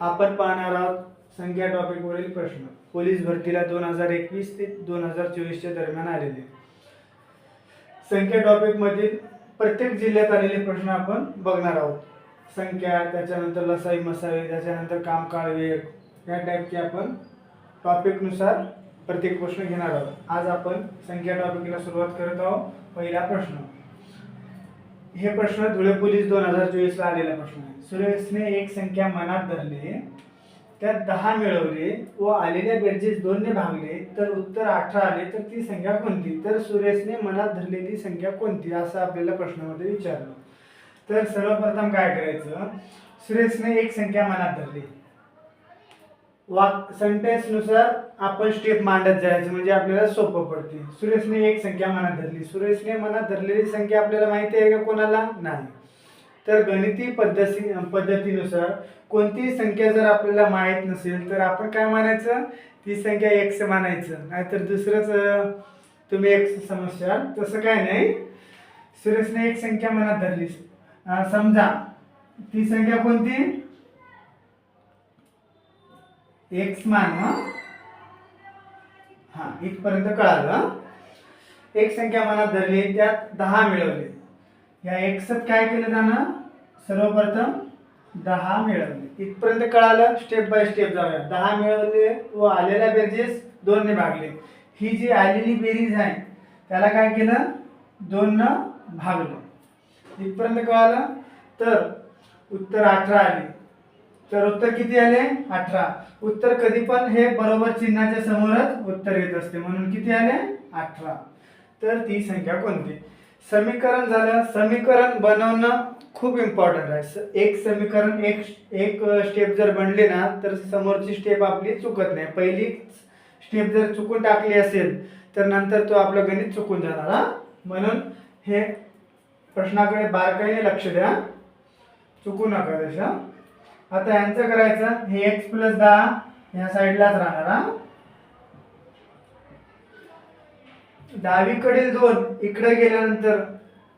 आपण पाहणार आहोत संख्या टॉपिकवरील प्रश्न. पोलीस भरतीला दोन हजार एकवीस ते दोन हजार चोवीसच्या दरम्यान आलेले. संख्या टॉपिकमधील प्रत्येक जिल्ह्यात आलेले प्रश्न आपण बघणार आहोत. संख्या त्याच्यानंतर लसाई मसावी त्याच्यानंतर कामकाळ वेग या टाईपचे आपण टॉपिकनुसार प्रत्येक प्रश्न घेणार आहोत. आज आपण संख्या टॉपिकला सुरुवात करत आहोत. पहिला प्रश्न. हे प्रश्न धुळे पोलीस दोन हजार चोवीसला आलेला प्रश्न आहे. सुरेशने एक संख्या मनात धरली. त्यात दहा मिळवले व आलेल्या बेरजेस दोनने भागले. तर उत्तर अठरा आले तर ती संख्या कोणती? तर सुरेशने मनात धरलेली संख्या कोणती? असं आपल्याला प्रश्नामध्ये विचारलं. तर सर्वप्रथम काय करायचं? सुरेशने एक संख्या मनात धरली. वाक सेंटेन्सनुसार आपण स्टेप मांडत जायचं म्हणजे आपल्याला सोपं पडते. सुरेशने एक संख्या मनात धरली. सुरेशने मनात धरलेली संख्या आपल्याला माहिती आहे का कोणाला? नाही. तर गणिती पद्धती पद्धतीनुसार कोणतीही संख्या जर आपल्याला माहीत नसेल तर आपण काय मानायचं ती संख्या एक्स मानायचं नाहीतर दुसरंच तुम्ही एक्स समस्या तसं काय नाही. सुरेशने एक संख्या मनात धरली. समजा ती संख्या कोणती? एक्स मान हा? इथपर्यंत कळालं एक संख्या मनात धरली त्यात दहा मिळवली. या एक्सत काय केलं त्यानं सर्वप्रथम दहा मिळवले. इथपर्यंत कळालं स्टेप बाय स्टेप जाऊया. दहा मिळवले व आलेल्या बेरजेस दोनने भागले. ही जी आलेली बेरीज आहे त्याला काय केलं? दोननं भागलं. इथपर्यंत कळालं? तर उत्तर अठरा आले. तर उत्तर किती आले? अठरा. उत्तर कधी पण हे बरोबर चिन्हाच्या समोरच उत्तर येत असते. म्हणून किती आले? अठरा. तर ती संख्या कोणती? समीकरण झालं. समीकरण बनवणं खूप इम्पॉर्टंट आहे. स- एक समीकरण एक एक स्टेप जर बनली ना तर समोरची स्टेप आपली चुकत नाही. पहिली स्टेप जर चुकून टाकली असेल तर नंतर तो आपलं गणित चुकून जाणार हा? म्हणून हे प्रश्नाकडे बारकाईने लक्ष द्या. चुकू नका तशा आता यांचं करायचं हे एक्स प्लस दहा ह्या साईडलाच राहणार हा? डावीकडील दोन इकडे गेल्यानंतर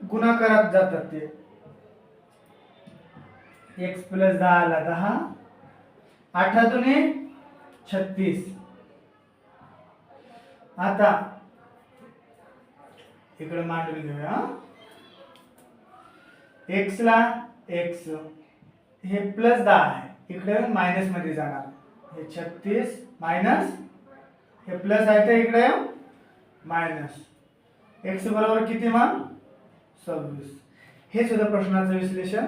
गुणाकारात जातात ते. एक्स प्लस दहा आला दहा आठातून हे छत्तीस. आता इकडे मांडून घेऊया एक्स ला एक्स हे प्लस दहा आहे. इकडे मायनसमध्ये जाणार. हे छत्तीस मायनस हे प्लस आहे तर इकडे मायनस. एक्स बरोबर किती मान? सव्वीस. हे सुद्धा प्रश्नाचं विश्लेषण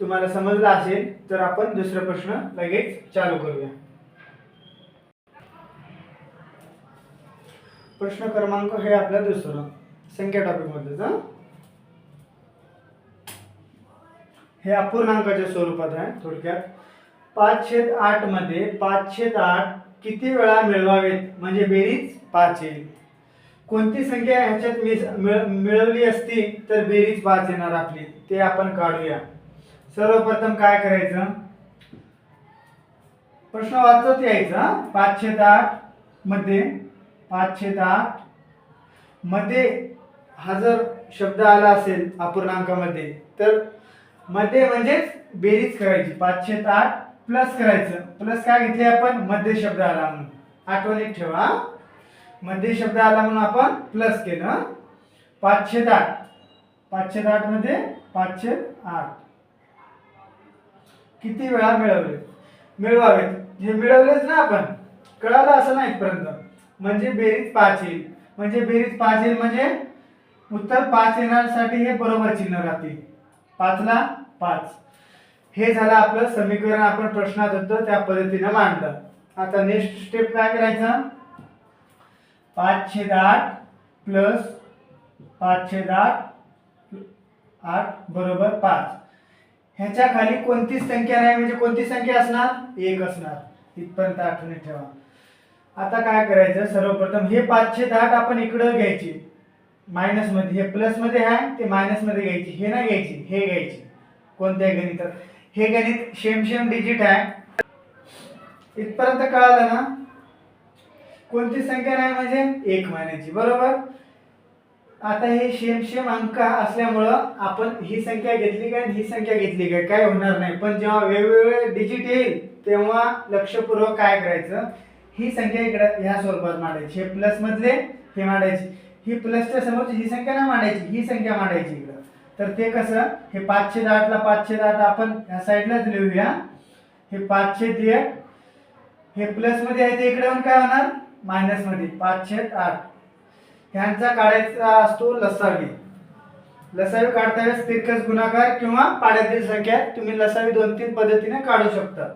तुम्हाला समजलं असेल तर आपण दुसरा प्रश्न लगेच चालू करूया. प्रश्न क्रमांक हे आपलं दुसरं संख्या टॉपिक मध्येच हं? हे अपूर्णांकाच्या स्वरूपात आहे थोडक्यात. पाच छेद आठमध्ये पाच छेद आठ किती वेळा मिळवावेत? म्हणजे बेरीज पाच येईल. कोणती संख्या ह्याच्यात मिस- मिळवली असती तर बेरीज पाच येणार आपली. ते आपण काढूया. सर्वप्रथम काय करायचं? प्रश्न वाचत यायचा. पाचशे दहा आठमध्ये पाचशे दहा आठमध्ये हा जर शब्द आला असेल अपूर्णांकामध्ये तर मध्ये म्हणजेच बेरीज करायची. पाचशे आठ प्लस करायचं. प्लस काय घेतले आपण? मध्ये शब्द आला म्हणून. आठवणीत ठेवा. हं? मध्ये शब्द आला म्हणून आपण प्लस केलं पाचशे आठ पाचशे आठमध्ये पाचशे आठ. किती वेळा मिळवले? मिळवावेत. हे मिळवलेच ना आपण. कळालं असं नाही पर्यंत म्हणजे बेरीज पाच येईल. म्हणजे बेरीज पाच येईल म्हणजे उत्तर पाच येण्यासाठी हे बरोबर चिन्ह राहतील. पाचला पाच. हे झालं आपलं समीकरण. आपण प्रश्नात होतं त्या पद्धतीनं मांडलं. आता नेक्स्ट स्टेप काय करायचं? पाच छेद आठ प्लस पाच छेद आठ आठ बरोबर पाच. ह्याच्या खाली कोणतीच संख्या नाही म्हणजे कोणती संख्या असणार? एक असणार. इथपर्यंत आठवणी ठेवा. आता काय करायचं? सर्वप्रथम हे पाचशे दहा आपण इकडं घ्यायची. मायनसमध्ये. हे प्लसमध्ये आहे ते मायनसमध्ये घ्यायची. हे नाही घ्यायची हे घ्यायची. कोणत्या गणितात. हे गणित शेम शेम डिजिट आहे. इथपर्यंत कळालं ना? कोणती संख्या नाही म्हणजे एक महिन्याची बरोबर? आता हे शेम शेम अंक असल्यामुळं आपण ही संख्या घेतली काय ही संख्या घेतली काय काय होणार नाही. पण जेव्हा वेगवेगळे डिजिट येईल तेव्हा लक्षपूर्वक काय करायचं? ही संख्या इकडं ह्या स्वरूपात मांडायची. हे प्लस मधले हे मांडायची. ही प्लसच्या समोरची ही संख्या नाही मांडायची ही संख्या मांडायची इकडं. तर ते कसं? हे पाचशे आठला पाचशे दाट आपण ह्या साईडलाच लिहूया. हे पाचशे एक. हे प्लसमध्ये आहे ते इकडे काय होणार? मायनसमध्ये छेद आठ. ह्यांचा काढायचा असतो लसावी. लसावी काढता वेळेस तिरकस गुणाकार किंवा पाड्यातील संख्या तुम्ही लसावी दोन तीन पद्धतीने काढू शकता.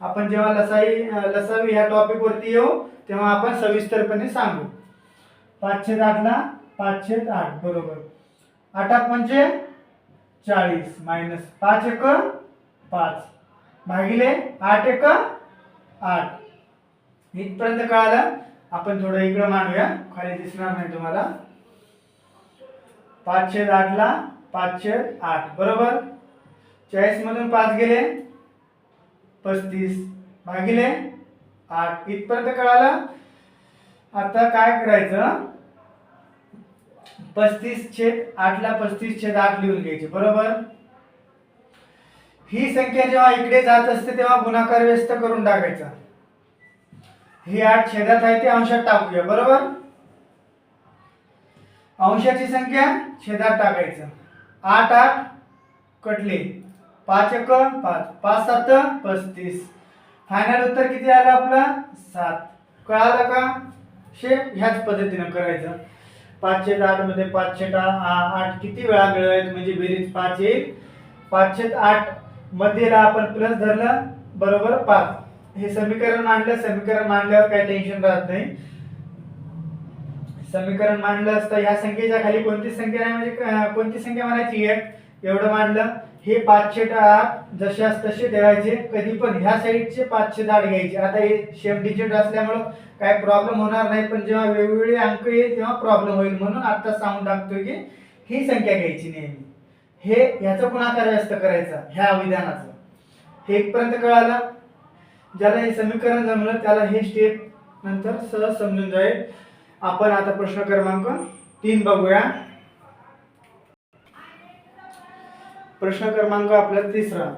आपण जेव्हा लसाई लसावी ह्या टॉपिक वरती येऊ तेव्हा आपण सविस्तरपणे सांगू. पाचशे आठला पाचशे आठ बरोबर. आठ आठ म्हणजे चाळीस मायनस पाच एक पाच. भागिले आठ एक आठ. इथपर्यंत कळालं? आपण थोडं इकडं मांडूया. खाली दिसणार नाही तुम्हाला. पाचशे आठला पाचशे आठ. बरोबर? चाळीसमधून पाच गेले. पस्तीस भागिले आठ. इथपर्यंत कळालं? आता काय करायचं? पस्तीस छेद आठला पस्तीस छेद आठ लिहून घ्यायचे. बरोबर? ही संख्या जेव्हा इकडे जात असते तेव्हा गुणाकार व्यस्त करून टाकायचा. हे आठ छेदात आहे ते अंशात टाकूया बरोबर? अंशाची संख्या छेदात टाकायचं. आठ आठ कटले. पाच एक पाच. पाच सात पस्तीस. फायनल उत्तर किती आलं आपलं? सात. कळालं का? शेप ह्याच पद्धतीनं करायचं. पाचशे आठमध्ये पाचशे पाचशे आठ किती वेळा मिळवायचं म्हणजे बेरीज पाच येईल पाचशे आठ मध्येला आपण प्लस धरलं बरोबर पाच. हे समीकरण मांडलं समीकरण मांडल्यावर काही टेन्शन राहत नाही. समीकरण मांडलं असतं ह्या संख्येच्या खाली कोणती संख्या नाही म्हणजे कोणती संख्या म्हणायची? एक. एवढं मांडलं. हे पाचशे आठ जशास तसे ठेवायचे. कधी पण ह्या साईडचे पाचशे आठ घ्यायचे. आता हे शेम डिजिट असल्यामुळं काय प्रॉब्लेम होणार नाही पण जेव्हा वेगवेगळे अंक येईल तेव्हा प्रॉब्लेम होईल. म्हणून आता सांगून टाकतोय की ही संख्या घ्यायची नेहमी. हे ह्याचा गुणाकार व्यस्त करायचा ह्या विधानाचं हे इथपर्यंत कळालं? ज्याला हे समीकरण जमलं त्याला हे स्टेप नंतर सहज समजून जाईल. आपण आता प्रश्न क्रमांक तीन बघूया. प्रश्न क्रमांक आपला तिसरा.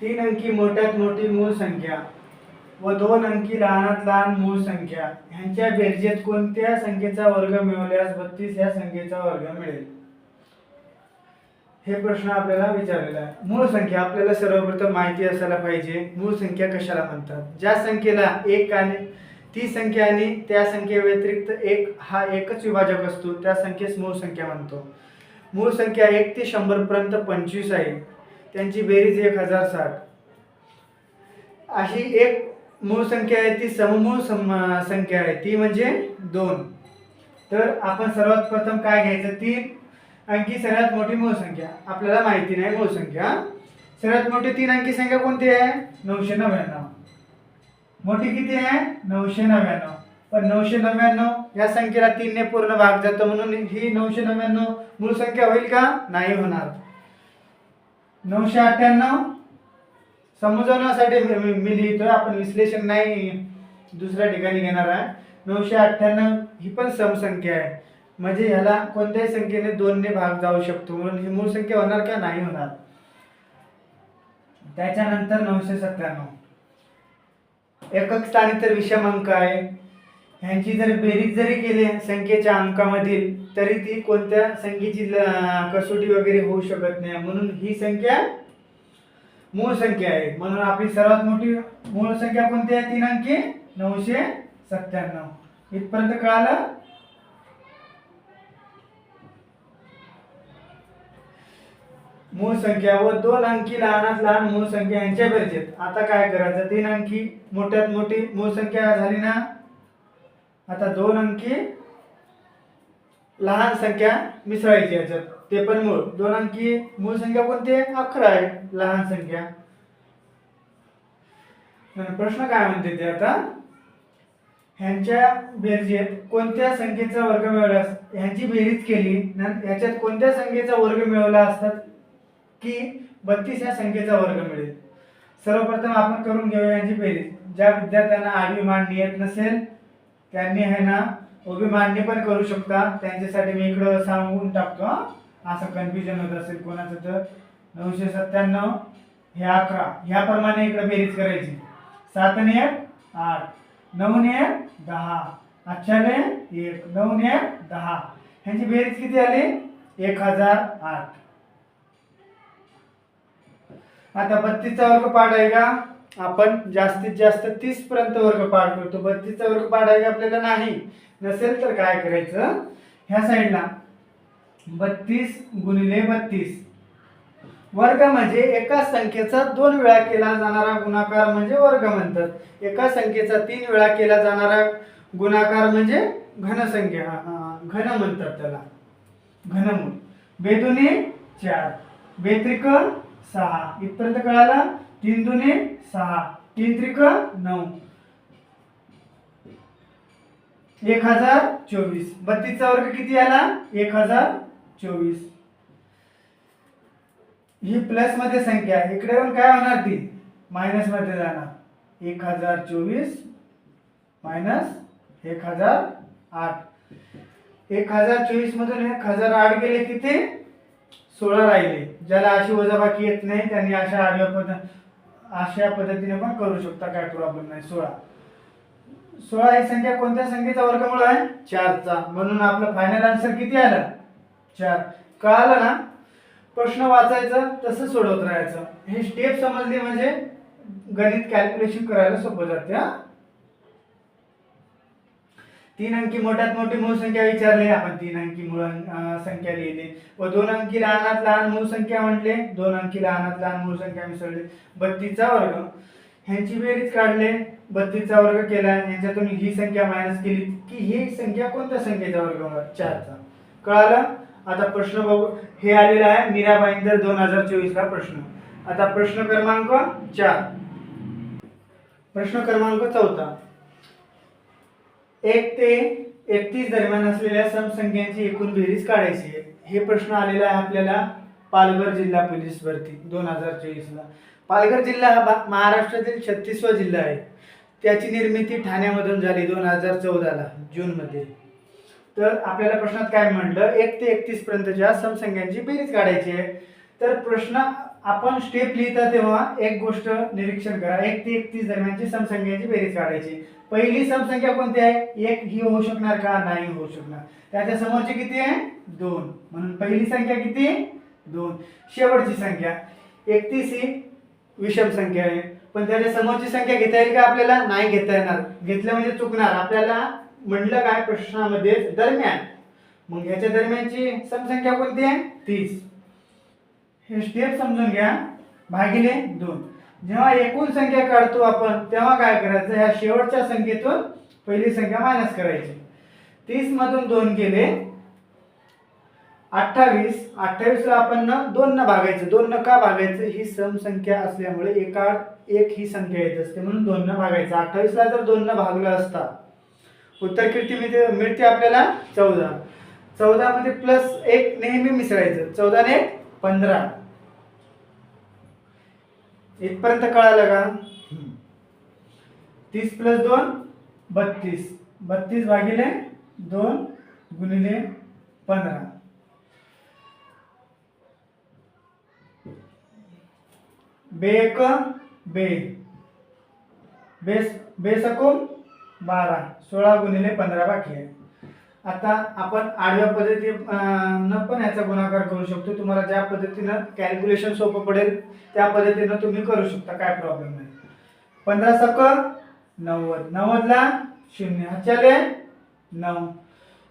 तीन अंकी मोठ्यात मोठी मूळ संख्या व दोन अंकी लहानात लहान मूळ संख्या. ह्यांच्या बेरजेत कोणत्या संख्येचा वर्ग मिळवल्यास बत्तीस या संख्येचा वर्ग मिळेल? हे प्रश्न आपल्याला विचारलेला आहे. मूळ संख्या आपल्याला सर्वप्रथम माहिती असायला पाहिजे. मूळ संख्या कशाला म्हणतात? ज्या संख्येला एक आणि ती संख्या आणि त्या संख्येव्यतिरिक्त एक हा एकच विभाजक असतो त्या संख्येस मूळ संख्या म्हणतो. मूळ संख्या एक ते शंभर पर्यंत पंचवीस आहे. त्यांची बेरीज एक हजार साठ. अशी एक मूळ संख्या आहे ती सममूळ सम संख्या आहे. ती म्हणजे दोन. तर आपण सर्वात प्रथम काय घ्यायचं? तीन अंकी सर्वात मोठी मूळ संख्या आपल्याला माहिती नाही मूळ संख्या सर्वात मोठी तीन अंकी संख्या कोणती आहे? नऊशे नव्याण्णव. मोठी किती आहे? नऊशे नव्याण्णव. पण नऊशे नव्याण्णव या संख्येला तीनने पूर्ण भाग जातो म्हणून ही नऊशे नव्याण्णव मूळ संख्या होईल का? नाही होणार. नऊशे अठ्ठ्याण्णव. समजवण्यासाठी मी- मी लिहितोय आपण विश्लेषण नाही दुसऱ्या ठिकाणी घेणार आहे. नऊशे अठ्ठ्याण्णव ही पण समसंख्या आहे. म्हणजे ह्याला कोणत्याही संख्येने दोनने भाग जाऊ शकतो. म्हणून ही मूळ संख्या होणार का? नाही होणार. त्याच्यानंतर नऊशे सत्त्याण्णव. एकक स्थानी तर विषम अंक आहे. ह्यांची जर बेरीज जरी केली संख्येच्या अंकामधील तरी ती कोणत्या संख्येची कसोटी वगैरे होऊ शकत नाही. म्हणून ही संख्या मूळ संख्या आहे. म्हणून आपली सर्वात मोठी मूळ संख्या कोणती आहे? तीन अंकी नऊशे सत्त्याण्णव. इथपर्यंत कळालं? मूळ संख्या व दोन अंकी लहानात लहान मूळ संख्या यांच्या बेरजेत आता काय करायचं? तीन अंकी मोठ्यात मोठी मूळ संख्या झाली ना? आता दोन अंकी लहान संख्या मिसळायची याच्यात. ते पण मूळ. दोन अंकी मूळ संख्या कोणती आहे? अकरा आहे. लहान संख्या. प्रश्न काय म्हणते ते आता? ह्यांच्या बेरजेत कोणत्या संख्येचा वर्ग मिळवला ह्यांची बेरीज केली याच्यात कोणत्या संख्येचा वर्ग मिळवला असतात? की बत्तीस या संख्येचा वर्ग मिळेल. सर्वप्रथम आपण करून घेऊया यांची बेरीज ज्या विद्यार्थ्यांना आडवी मांडणी येत नसेल त्यांनी आहे ना उभी मांडणी पण करू शकता. त्यांच्यासाठी मी इकडं सांगून टाकतो असं कन्फ्युजन होत असेल कोणाचं तर. नऊशे सत्त्याण्णव हे अकरा. ह्याप्रमाणे इकडे बेरीज करायची. सात ने एक आठ. नऊ ने एक दहा. अच्छा ने एक. नऊ ने एक दहा. ह्यांची बेरीज किती आली? एक हजार आठ. आता बत्तीसचा वर्ग पाठ आहे का? आपण जास्तीत जास्त तीस पर्यंत वर्ग पाठ करतो. बत्तीसचा वर्ग पाठ आहे का आपल्याला नाही? नसेल तर काय करायचं? ह्या साईडला. बत्तीस गुणिले बत्तीस. वर्ग म्हणजे एका संख्येचा दोन वेळा केला जाणारा गुणाकार म्हणजे वर्ग म्हणतात. एका संख्येचा तीन वेळा केला जाणारा गुणाकार म्हणजे घनसंख्या. घन म्हणतात त्याला. घनमूळ. बेदुने चार. बेत्रिक सहा. इथपर्यंत कळाला? तीन दुने सहा. तीन त्रिक नऊ. एक हजार चोवीस. बत्तीसचा वर्ग किती आला? एक हजार चोवीस. ही प्लसमध्ये संख्या. आहे. इकडे पण काय होणार ती? मायनसमध्ये जाणार. एक हजार चोवीस मायनस एक हजार आठ. एक हजार चोवीस मधून एक हजार आठ गेले किती? सोळा राहिले. ज्याला अशी वजाबाकी येत नाही त्यांनी अशा आडव्या पद अशा पद्धतीने पण करू शकता. काय प्रॉब्लेम नाही सोळा. सोळा ही संख्या कोणत्या संख्येचा वर्गमूळ आहे? चारचा. म्हणून आपलं फायनल आन्सर किती आलं? चार. कळालं ना? प्रश्न वाचायचं तसं सोडवत राहायचं. हे स्टेप समजली म्हणजे गणित कॅल्क्युलेशन करायला सोपं जाते हा. तीन अंकी मोठ्यात मोठी मूळ संख्या विचारली आपण तीन अंकी मूळ संख्या लिहिली व दोन अंकी लहानात लहान मूळ संख्या म्हटले दोन अंकी लहानात लहान मूळ संख्या मिसळली. बत्तीसचा वर्ग. ह्यांची बेरीज काढले बत्तीसचा वर्ग केला यांच्यातून ही संख्या मायनस केली. की ही संख्या कोणत्या संख्येचा वर्ग चारचा. कळालं? आता प्रश्न बघू. हे आलेलं आहे मीराबाईंदर दोन हजार चोवीसला प्रश्न. आता प्रश्न क्रमांक चार. प्रश्न क्रमांक चौथा. एक ते एकतीस दरम्यान असलेल्या समसंख्यांची एकूण बेरीज काढायची आहे. हे प्रश्न आलेला आहे आपल्याला पालघर जिल्हा पोलीस भरती दोन हजार चोवीसला. पालघर जिल्हा हा भा- महाराष्ट्रातील छत्तीसवा जिल्हा आहे. त्याची निर्मिती ठाण्यामधून झाली दोन हजार चौदाला जूनमध्ये. तर आपल्याला प्रश्नात काय म्हणलं एक ते एकतीसपर्यंतच्या समसंख्यांची बेरीज काढायची आहे. तर प्रश्न आपण स्टेप लिहिता तेव्हा एक गोष्ट निरीक्षण करा. एक ते एकतीस दरम्यानची समसंख्याची बेरीज काढायची. पहिली समसंख्या कोणती आहे? एक ही होऊ शकणार का? नाही होऊ शकणार. त्याच्या समोरची किती आहे? दोन. म्हणून पहिली संख्या किती? दोन. शेवटची संख्या. एकतीस ही विषम संख्या आहे. पण त्याच्या समोरची संख्या घेता येईल का आपल्याला? नाही घेता येणार. घेतलं म्हणजे चुकणार. आपल्याला म्हटलं काय? प्रश्नामध्ये दरम्यान. मग याच्या दरम्यानची समसंख्या कोणती आहे? तीस. हे स्टेप समजून घ्या. भागिले दोन. जेव्हा एकूण संख्या काढतो आपण तेव्हा काय करायचं? ह्या शेवटच्या संख्येतून पहिली संख्या मायनस करायची. तीस मधून दोन गेले अठ्ठावीस. अठ्ठावीसला आपण न दोन न भागायचं. दोन न का भागायचं? ही समसंख्या असल्यामुळे एका एक ही संख्या येत असते. म्हणून दोन न भागायचं. अठ्ठावीसला जर दोन न भागलं असता उत्तर किती मिळते? मिळते आपल्याला चौदा. चौदामध्ये प्लस एक नेहमी मिसळायचं. चौदाने एक पंधरा. इथपर्यंत कळालं का? तीस प्लस दोन बत्तीस. बत्तीस भागिले दोन गुणिले पंधरा. बे एक बे. बेस बेसकून बारा. सोळा गुणिले पंधरा बाकी आहे. आता आपण आडव्या पद्धतीनं न पण याचा गुणाकार करू शकतो. तुम्हाला ज्या पद्धतीनं कॅल्क्युलेशन सोपं पडेल त्या पद्धतीनं तुम्ही करू शकता. काय प्रॉब्लेम नाही. पंधरा सक नव्वद. नव्वदला शून्य. हच्याले नऊ.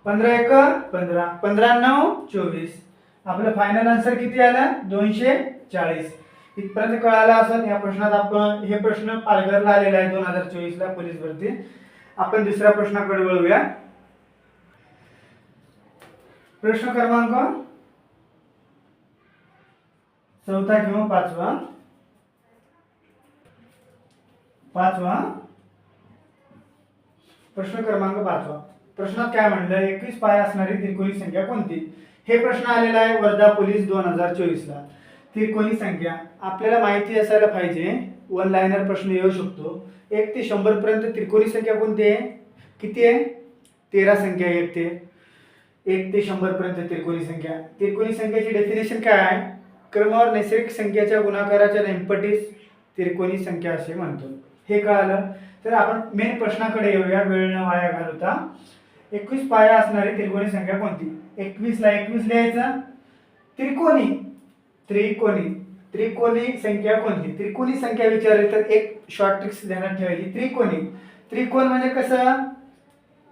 पंधरा एक पंधरा. पंधरा नऊ चोवीस. आपलं फायनल आन्सर किती आलं? दोनशे चाळीस. इथपर्यंत कळालं असेल या प्रश्नात आपण हे प्रश्न पालघरला आलेला आहे दोन हजार चोवीसला पोलीस भरती. आपण दुसऱ्या प्रश्नाकडे वळूया. प्रश्न क्रमांक चौथा किंवा पाचवा. पाचवा. प्रश्न क्रमांक पाचवा. प्रश्नात काय म्हणलं? एकवीस पाय असणारी त्रिकोणी संख्या कोणती? हे प्रश्न आलेला आहे वर्धा पोलीस दोन हजार चोवीसला. त्रिकोणी संख्या. आपल्याला माहिती असायला पाहिजे वन लायनर प्रश्न येऊ शकतो. एक ते शंभरपर्यंत त्रिकोणी संख्या कोणती आहे? किती आहे? तेरा संख्या एक ते. एक ते शंभर पर्यंत त्रिकोणी संख्या. त्रिकोणी संख्याची डेफिनेशन काय आहे? क्रमावर नैसर्गिक संख्याच्या गुणाकाराच्या नेमपटीस त्रिकोणी संख्या असे म्हणतो. हे कळालं? तर आपण मेन प्रश्नाकडे येऊया. वेळ न वाया घालवता. एकवीस पाया असणारी त्रिकोणी संख्या कोणती? एकवीसला एकवीस लिहायचं. त्रिकोणी. त्रिकोणी. त्रिकोणी संख्या कोणती? त्रिकोणी संख्या विचारली तर एक शॉर्ट ट्रिक्स ध्यानात ठेवायची. त्रिकोणी. त्रिकोण म्हणजे कसं?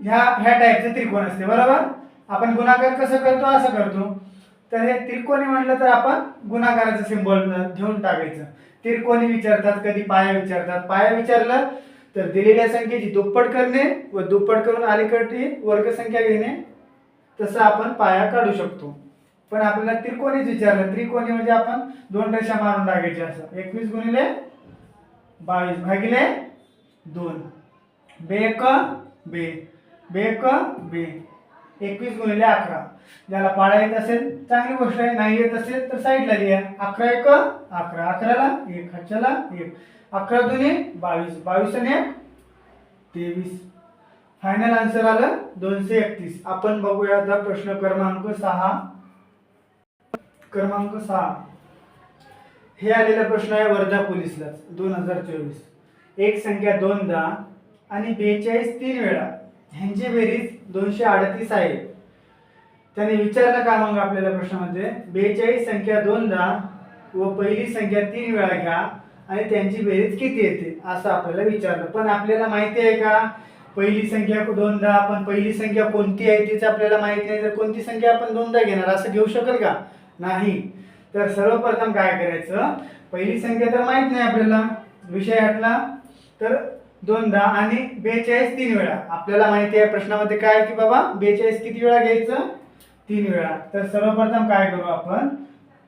ह्या ह्या टाईपचं त्रिकोण असते. बरोबर? आपण गुणाकार कसं करतो असं करतो. तर हे त्रिकोणी म्हटलं तर आपण गुणाकाराचं सिम्बॉल घेऊन टाकायचं. त्रिकोणी विचारतात कधी पाया विचारतात. पाया विचारलं तर दिलेल्या संख्येची दुप्पट करणे व दुप्पट करून अलीकडची वर्गसंख्या घेणे तसं आपण पाया काढू शकतो. पण आपल्याला त्रिकोणीच विचारलं. त्रिकोणी म्हणजे आपण दोन रेषा मारून टाकायचे असं. एकवीस गुणिले बावीस भागिले दोन. बेक बे. बेक बे. एकवीस गुणिले अकरा. ज्याला पाडा येत असेल चांगली गोष्ट आहे नाही येत असेल तर साईडला लिहा. अकरा एक अकरा. अकराला एक हच्याला एक. अकरा दुने बावीस. बावीस आणि एक तेवीस. फायनल आन्सर आलं दोनशे एकतीस. आपण बघूया आता प्रश्न क्रमांक सहा. क्रमांक सहा. हे आलेला प्रश्न आहे वर्धा पोलीसला. दोन हजार चोवीस. एक संख्या दोनदा आणि बेचाळीस तीन वेळा. ह्यांची बेरीज दोनशे अडतीस आहे. त्याने विचारलं का मग आपल्याला प्रश्नामध्ये? बेचाळीस संख्या दोनदा व पहिली संख्या तीन वेळा घ्या आणि त्यांची बेरीज किती येते? असं आपल्याला विचारलं. पण आपल्याला माहिती आहे का? पहिली संख्या दोनदा आपण पहिली संख्या कोणती आहे तीच आपल्याला माहिती नाही. तर कोणती संख्या आपण दोनदा घेणार? असं घेऊ शकेल का? नाही. तर सर्वप्रथम काय करायचं? पहिली संख्या तर माहीत नाही आपल्याला. विषय आटला तर दोनदा आणि बेचाळीस तीन वेळा. आपल्याला माहिती आहे प्रश्नामध्ये काय आहे की बाबा बेचाळीस किती वेळा घ्यायचं? तीन वेळा. तर सर्वप्रथम काय करू आपण?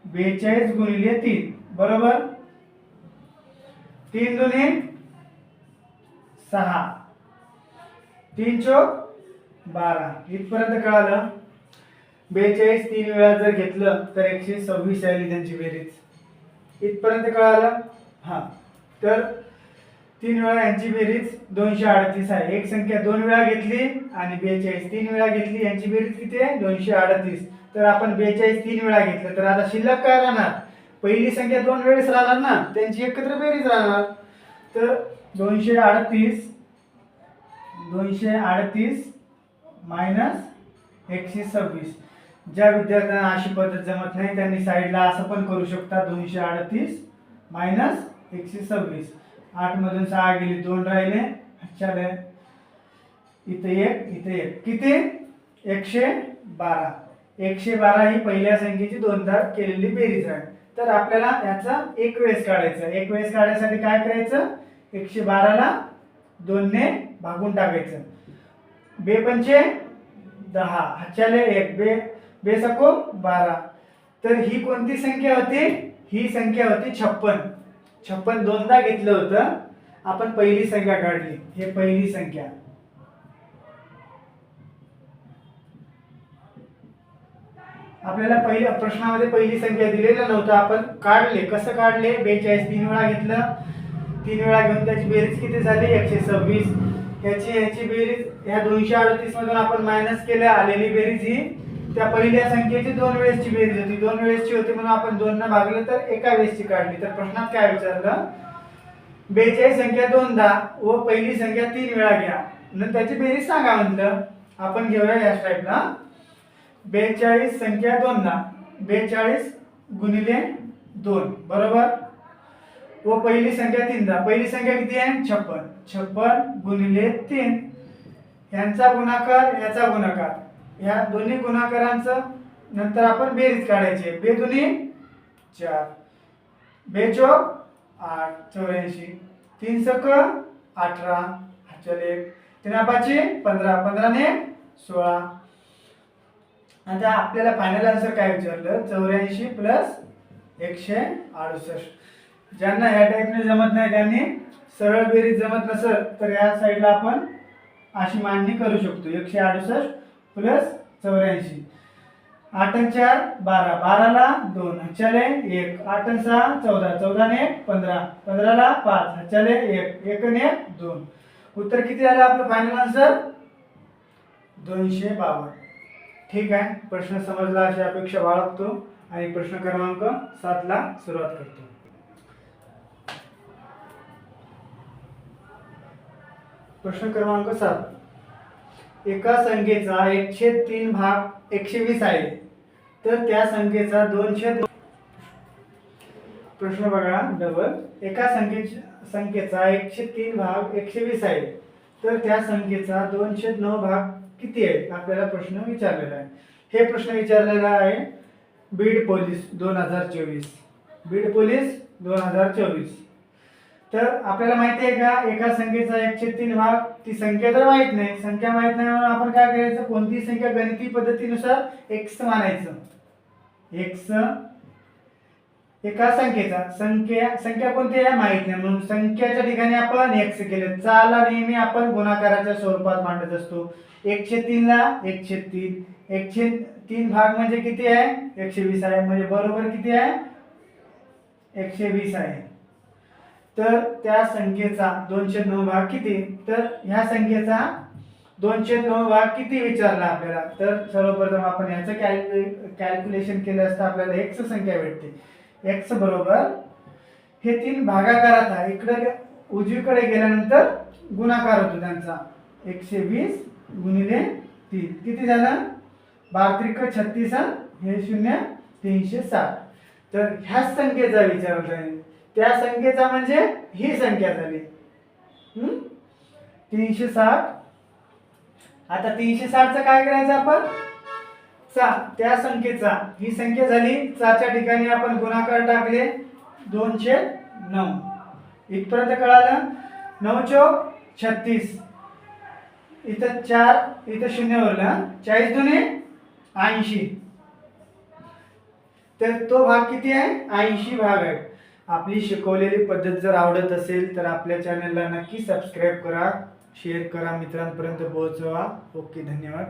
बेचाळीस गुणिले तीन. बरोबर? तीन दुने सहा. तीन चौक बारा. इथपर्यंत कळालं? बेचाळीस तीन वेळा जर घेतलं तर एकशे सव्वीस आली त्यांची बेरीज. इथपर्यंत कळालं? हां. तर तीन वेळा यांची बेरीज दोनशे अडतीस आहे. एक संख्या दोन वेळा घेतली आणि बेचाळीस तीन वेळा घेतली. यांची बेरीज किती आहे? दोनशे अडतीस. तर आपण बेचाळीस तीन वेळा घेतलं. तर आता शिल्लक काय राहणार? पहिली संख्या दोन वेळेस राहणार ना? त्यांची एकत्र बेरीज राहणार. तर दोनशे अडतीस दोनशे अडतीस मायनस एकशे सव्वीस. ज्या विद्यार्थ्यांना अशी पद्धत जमत नाही त्यांनी साईडला असं पण करू शकता. दोनशे अडतीस मायनस एकशे सव्वीस. आठमधून सहा गेली दोन राहिले. चालेल इथे एक इथे एक. किती? एकशे बारा. एकशे बारा ही पहिल्या संख्येची दोनदा केलेली बेरीज आहे. तर आपल्याला याचा एक वेळेस काढायचं. एक वेळेस काढायसाठी काय करायचं? एकशे बाराला दोनने भागून टाकायचं. बे पंचे दहा. हाच्याले एक. बे बे सको बारा. तर ही कोणती संख्या होती? ही संख्या होती छप्पन. छप्पन दोनदा घेतलं होतं. आपण पहिली संख्या काढली. हे पहिली संख्या. आपल्याला पहिल्या प्रश्नामध्ये पहिली संख्या दिलेलं नव्हतं. आपण काढले. कसं काढले? बेचाळीस तीन वेळा घेतलं. तीन वेळा घेऊन त्याची बेरीज किती झाली? एकशे सव्वीस. ह्याची ह्याची बेरीज ह्या दोनशे अडतीस मधून आपण मायनस केलं. आलेली बेरीज ही त्या पहिल्या संख्येची दोन वेळेसची बेरीज होती. दोन वेळेसची होती म्हणून आपण दोन न भागलं तर एका वेळेसची काढली. तर प्रश्नात काय विचारलं? बेचाळीस संख्या दोनदा व पहिली संख्या तीन वेळा घ्या. नंतर त्याची बेरीज सांगा म्हटलं आपण घेऊया या टाईपला बेचाळीस संख्या दोनदा बेचाळीस गुणिले दोन. बरोबर? व पहिली संख्या तीनदा पहिली संख्या किती आहे? छप्पन. छप्पन गुणिले तीन. यांचा गुणाकार याचा गुणाकार. ह्या दोन्ही गुणाकारांचं नंतर आपण बेरीज काढायची. बे दोन्ही चार. बेचोक आठ चौऱ्याऐंशी. तीन सक अठरा चल एक. तीन पाचशे पंधरा. पंधराने सोळा. आता आपल्याला फायनल आन्सर काय विचारलं? चौऱ्याऐंशी प्लस एकशे अडुसष्ट. ज्यांना ह्या टाईपने जमत नाही त्यांनी सरळ बेरीज जमत नसेल तर या साईडला आपण अशी मांडणी करू शकतो. एकशे अडुसष्ट प्लस चौऱ्याऐंशी. आठ चार बारा. बाराला दोन. हच्चाले एक. आठ आणि सहा चौदा. चौदाने एक पंधरा. पंधराला पाच. हच्चाले एक. एक दोन. उत्तर किती आलं आपलं फायनल आन्सर दोनशे बावन्न. ठीक आहे. प्रश्न समजला अशी अपेक्षा बाळगतो आणि प्रश्न क्रमांक सातला सुरुवात करतो. प्रश्न क्रमांक सात. एका संख्येचा एकशे तीन भाग एकशे वीस आहे. तर त्या संख्येचा दोनशे प्रश्न बघा डबल एका संख्येच्या संख्येचा एकशे तीन भाग एकशे वीस आहे. तर त्या संख्येचा दोनशे नऊ भाग किती आहे? आपल्याला प्रश्न विचारलेला आहे. हे प्रश्न विचारलेला आहे बीड पोलीस दोन हजार चोवीस. बीड पोलीस दोन हजार चोवीस. तर आपल्याला माहिती आहे का एका संख्येचा एकशे तीन भाग ती संख्या तर माहीत नाही. संख्या माहीत नाही म्हणून आपण काय करायचं? कोणती संख्या गणिती पद्धतीनुसार एक्स मानायचं. एक्स एका संख्येचा. संख्या संख्या कोणती आहे? माहीत नाही. म्हणून संख्याच्या ठिकाणी आपण एक्स केले. चाला नेहमी आपण गुणाकाराच्या स्वरूपात मांडत असतो. एकशे तीनला एकशे तीन. एकशे तीन भाग म्हणजे किती आहे? एकशे वीस आहे. म्हणजे बरोबर किती आहे? एकशे वीस आहे. तर त्या संख्येचा दोनशे नऊ भाग किती? तर ह्या संख्येचा दोनशे नऊ भाग किती विचारला आपल्याला? तर सर्वप्रथम आपण याचं कॅल्क्यु कॅल्क्युलेशन केलं असतं आपल्याला एक्स संख्या भेटते. एक्स बरोबर हे तीन भागाकारात आहे. इकडे उजवीकडे गेल्यानंतर गुणाकार होतो त्यांचा. एकशे वीस गुणिले तीन. किती झालं? बात्रिक छत्तीस हे शून्य तीनशे साठ. तर ह्याच संख्येचा विचार होत त्या संख्येचा म्हणजे ही संख्या झाली. तीनशे साठ. आता तीनशे साठचं काय करायचं आपण? चा त्या संख्येचा. ही संख्या झाली. चाच्या ठिकाणी आपण गुणाकार टाकले. दोनशे नऊ. इथपर्यंत कळालं? नऊ चौक छत्तीस. इथं चार इथं शून्य उरलं. चाळीस दोन्ही ऐंशी. तर तो भाग किती आहे? ऐंशी भाग आहे. आपली शिकवलेली पद्धत जर आवडत असेल तर आपल्या चॅनलला नक्की सबस्क्राईब करा शेअर करा मित्रांपर्यंत पोहोचवा. ओके धन्यवाद.